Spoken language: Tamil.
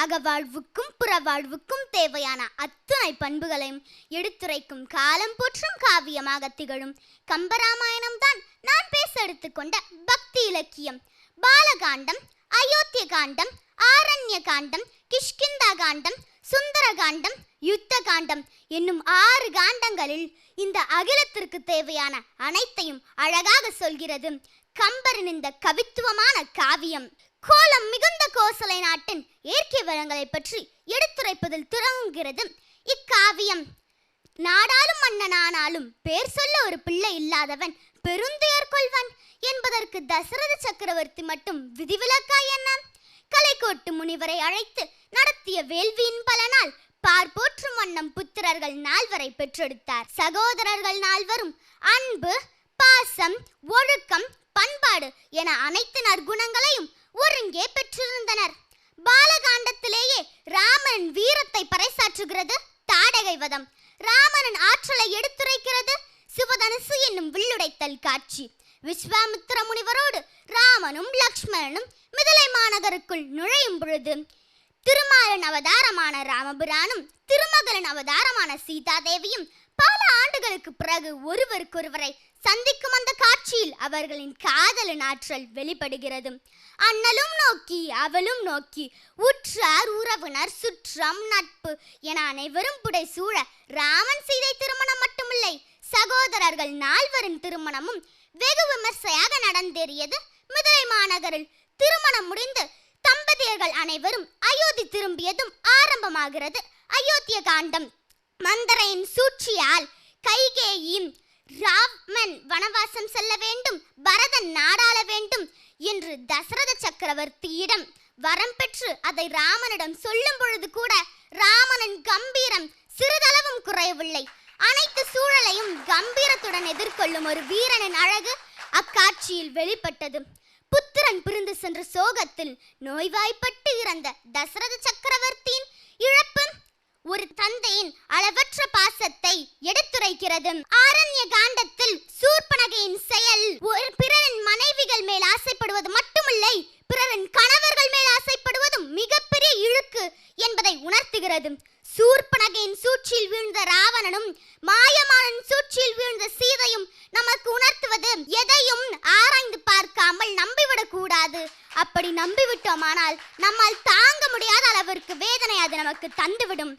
அகவாழ்வுக்கும் புறவாழ்வுக்கும் தேவையான அத்துணை பண்புகளையும் எடுத்துரைக்கும் காலம் போற்றும் காவியமாக திகழும் கம்பராமாயணம் தான் நான் பேச எடுத்துக்கொண்ட பக்தி இலக்கியம். பாலகாண்டம் அயோத்திய காண்டம் ஆரண்ய காண்டம் கிஷ்கிந்தா காண்டம் சுந்தர காண்டம் யுத்த காண்டம் என்னும் ஆறு காண்டங்களில் இந்த அகிலத்திற்கு தேவையான அனைத்தையும் அழகாக சொல்கிறது கம்பரின் இந்த கவித்துவமான காவியம். கோலம் மிகுந்த கோசலை நாட்டின் இயற்கை வளங்களை பற்றி எடுத்துரைப்பதில் துறங்குகிறது. இக்காவியம். நாடாளும் மன்னனானாலும் பேர் சொல்ல ஒரு பிள்ளை இல்லாதவன் பெருந்துயர் கொள்வன் என்பதற்கு தசரத சக்கரவர்த்தி மட்டும் விதிவிலக்கா என்ன? கலைக்கோட்டு முனிவரை அழைத்து நடத்திய வேள்வியின் பலனால் பார் போற்றும் வண்ணம் புத்திரர்கள் நால்வரை பெற்றெடுத்தார். சகோதரர்கள் நால்வரும் அன்பு பாசம் ஒழுக்கம் பண்பாடு என அனைத்து நற்குணங்களையும் தாடகை ராமனின் ஆற்றலை எடுத்துரைக்கிறது சிவதனுசு என்னும் வில்லுடைத்தல் காட்சி. விஸ்வாமித்திர முனிவரோடு ராமனும் லக்ஷ்மணனும் மிதிலை மாநகருக்குள் நுழையும் பொழுது திருமாலன் அவதாரமான ராமபிரானும் திருமகளின் அவதாரமான சீதாதேவியும் பல ஆண்டுகளுக்கு பிறகு ஒருவருக்கொருவரை சந்திக்கும் அந்த காட்சியில் அவர்களின் காதலின் ஆற்றல் வெளிப்படுகிறது. அண்ணலும் நோக்கி அவளும் நோக்கி உற்றார் உறவினர் சுற்றம் நட்பு என அனைவரும் புடை சூழ ராமன் சீதை திருமணம் மட்டுமில்லை சகோதரர்கள் நால்வரின் திருமணமும் வெகு விமர்சையாக நடந்தேறியது. மதுரை மாநகரில் திருமணம் முடிந்து தம்பதியர்கள் அனைவரும் அயோத்தி திரும்பியதும் ஆரம்பமாகிறது. அயோத்திய காண்டம் மந்தரையின் சூழ்ச்சியால் கைகேயும் ராமன் வனவாசம் செல்ல வேண்டும் பரதன் நாடாள வேண்டும் என்று தசரத சக்கரவர்த்தியிடம் வரம் பெற்று அதை ராமனிடம் சொல்லும் பொழுது கூட ராமனின் கம்பீரம் சிறிதளவும் குறையவில்லை. அனைத்து சூழலையும் கம்பீரத்துடன் எதிர்கொள்ளும் ஒரு வீரனின் அழகு அக்காட்சியில் வெளிப்பட்டது. சென்ற சோகத்தில் நோய்வாய்ப்பட்டு இறந்த தசரத சக்கரவர்த்தியின் இழப்பு ஒரு தந்தையின் அளவற்ற பாசத்தை எடுத்துரைக்கிறது. ஆரண்ய காண்டத்தில் சூர்பனகையின் செயல் ஒரு பிறரின் மனைவிகள் மேல் ஆசைப்படுவது மட்டுமில்லை பிறரின் கணவர்கள் மேல் ஆசைப்படுவதும் மிகப்பெரிய இழுக்கு என்பதை உணர்த்துகிறது. சூர்பனகையின் சூழ்ச்சியில் வீழ்ந்த ராவணனும் மாயமானன் சூழ்ச்சியில் வீழ்ந்த சீதையும் நம்ம அப்படி நம்பிவிட்டோமானால் நம்மால் தாங்க முடியாத அளவிற்கு வேதனை அது நமக்கு தந்துவிடும்.